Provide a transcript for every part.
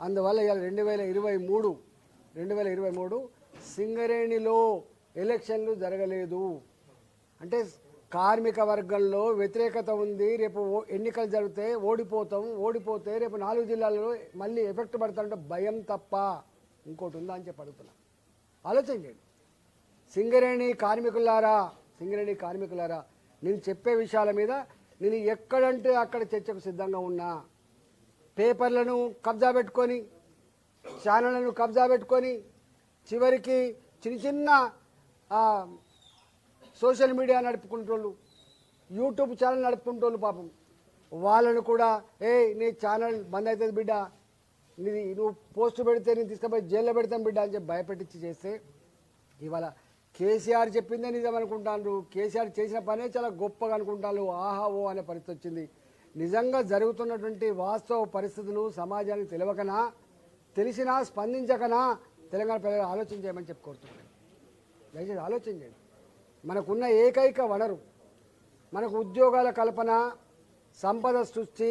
అందువల్ల ఇవాళ రెండు వేల ఇరవై మూడు రెండు వేల ఇరవై మూడు సింగరేణిలో ఎలక్షన్లు జరగలేదు. అంటే కార్మిక వర్గంలో వ్యతిరేకత ఉంది రేపు ఓ- ఎన్నికలు జరిగితే ఓడిపోతాం ఓడిపోతే రేపు నాలుగు జిల్లాల్లో మళ్ళీ ఎఫెక్ట్ పడతారంటే భయం తప్ప. ఇంకోటి ఉందా అని చెప్పి అడుగుతున్నా. ఆలోచన చేయండి. సింగరేణి కార్మికులారా సింగరేణి కార్మికులారా నేను చెప్పే విషయాల మీద నేను ఎక్కడంటే అక్కడ చర్చకు సిద్ధంగా ఉన్నా. పేపర్లను కబ్జా పెట్టుకొని ఛానళ్ళను కబ్జా పెట్టుకొని చివరికి చిన్న చిన్న సోషల్ మీడియా నడుపుకుంటోళ్ళు యూట్యూబ్ ఛానల్ నడుపుకుంటోళ్ళు పాపం. వాళ్ళను కూడా ఏ నీ ఛానల్ బంద్ అవుతుంది బిడ్డ. నీది నువ్వు పోస్ట్ పెడితే నేను తీసుకుపోయి జైల్లో పెడతాను బిడ్డ అని చెప్పి భయపెట్టించి చేస్తే ఇవాళ కేసీఆర్ చెప్పిందే నిజం అనుకుంటాను కేసీఆర్ చేసిన పనే చాలా గొప్పగా అనుకుంటాను ఆహా ఓ అనే పరిస్థితి వచ్చింది. నిజంగా జరుగుతున్నటువంటి వాస్తవ పరిస్థితులు సమాజానికి తెలియకనా? తెలిసినా స్పందించకనా? తెలంగాణ ప్రజలు ఆలోచన చేయమని చెప్పి కోరుతున్నాను. దయచేసి ఆలోచన చేయండి. మనకున్న ఏకైక వనరు మనకు ఉద్యోగాల కల్పన సంపద సృష్టి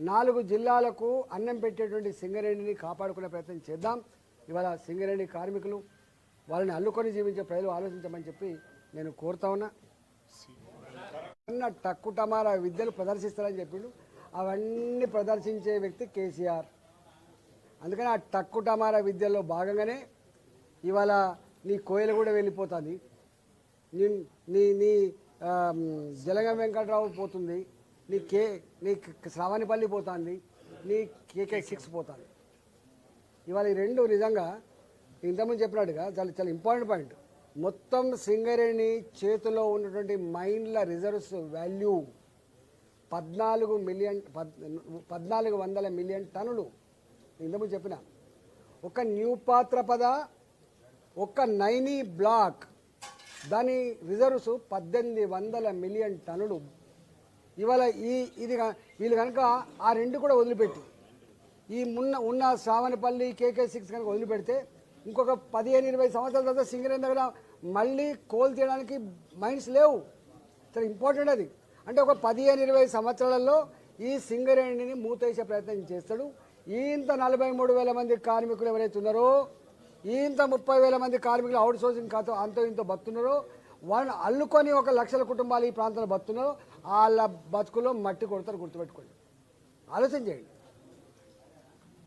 నాలుగు జిల్లాలకు అన్నం పెట్టేటువంటి సింగరేణిని కాపాడుకునే ప్రయత్నం చేద్దాం. ఇవాళ సింగరేణి కార్మికులు వాళ్ళని అల్లుకొని జీవించే ప్రజలు ఆలోచించమని చెప్పి నేను కోరుతా ఉన్నా. అన్న టక్కు టమారా విద్యలు ప్రదర్శిస్తారని చెప్పిండు. అవన్నీ ప్రదర్శించే వ్యక్తి కేసీఆర్. అందుకని ఆ టక్కు టమారా విద్యలో భాగంగానే ఇవాళ నీ కోయిల కూడా వెళ్ళిపోతుంది. నీ నీ నీ జలగం వెంకట్రావు పోతుంది. నీ కే నీ శ్రావణిపల్లి పోతుంది. నీ కేకే సిక్స్ పోతుంది. ఇవాళ ఈ రెండు నిజంగా ఇంతకుముందు చెప్పినట్టుగా చాలా చాలా ఇంపార్టెంట్ పాయింట్. మొత్తం సింగరేణి చేతిలో ఉన్నటువంటి మైండ్ల రిజర్వ్స్ వాల్యూ పద్నాలుగు మిలియన్ పద్ పద్నాలుగు వందల మిలియన్ టన్నులు. ఇంతకుముందు చెప్పిన. ఒక న్యూ పాత్ర పద ఒక నైనీ బ్లాక్ దాని రిజర్వ్స్ పద్దెనిమిది వందల మిలియన్ టన్నులు. ఇవాళ ఈ ఇది వీళ్ళు కనుక ఆ రెండు కూడా వదిలిపెట్టి. ఈ మున్న ఉన్న సావనపల్లి కేకే సిక్స్ కనుక వదిలిపెడితే ఇంకొక పదిహేను ఇరవై సంవత్సరాల తర్వాత సింగరేణి దగ్గర మళ్ళీ కోల్ తీయడానికి మైండ్స్ లేవు. చాలా ఇంపార్టెంట్ అది. అంటే ఒక పదిహేను ఇరవై సంవత్సరాలలో ఈ సింగరేణిని మూతేసే ప్రయత్నం చేస్తాడు. ఇంత నలభై మూడు వేల మంది కార్మికులు ఎవరైతే ఉన్నారో ఇంత ముప్పై వేల మంది కార్మికులు అవుట్ సోర్సింగ్ కాతో అంతో ఇంతో బతున్నారో వాళ్ళని అల్లుకొని ఒక లక్షల కుటుంబాలు ఈ ప్రాంతంలో బతున్నారో వాళ్ళ బతుకులో మట్టి కొడతారు గుర్తుపెట్టుకోండి. ఆలోచన చేయండి.